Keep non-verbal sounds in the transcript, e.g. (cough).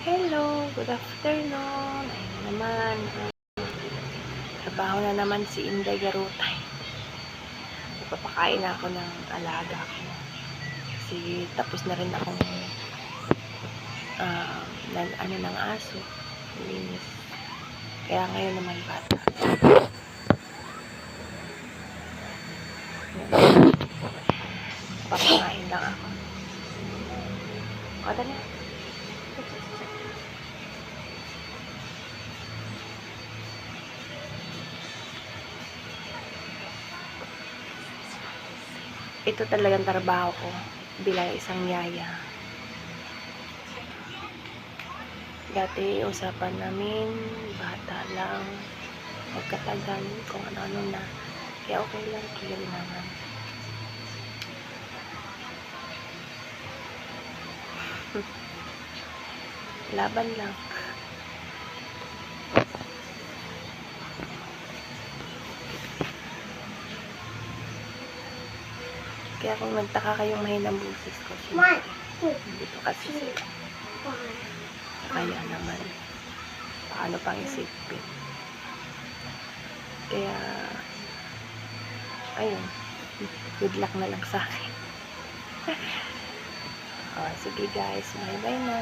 Hello, good afternoon. Ayun na naman. ah, trabaho na naman si Inday Garutay. Magpapakain na ako ng alaga ko. Kasi tapos na rin akong ah, nan, ano ng aso. Linis. Kaya ngayon naman bata. Papakain lang ako. O, dali. Ito talagang trabaho ko bilang isang yaya. Dati usapan namin, bata lang, magkatagal, kung ano-ano na. Kaya okay lang, clear naman. (laughs) Laban lang. Kaya kung nagtaka kayong mahinang busis ko, dito kasi sila. Kaya naman, paano pang isipin. Kaya, ayun, good luck na lang sa akin. oh, (laughs) sige guys, bye-bye na.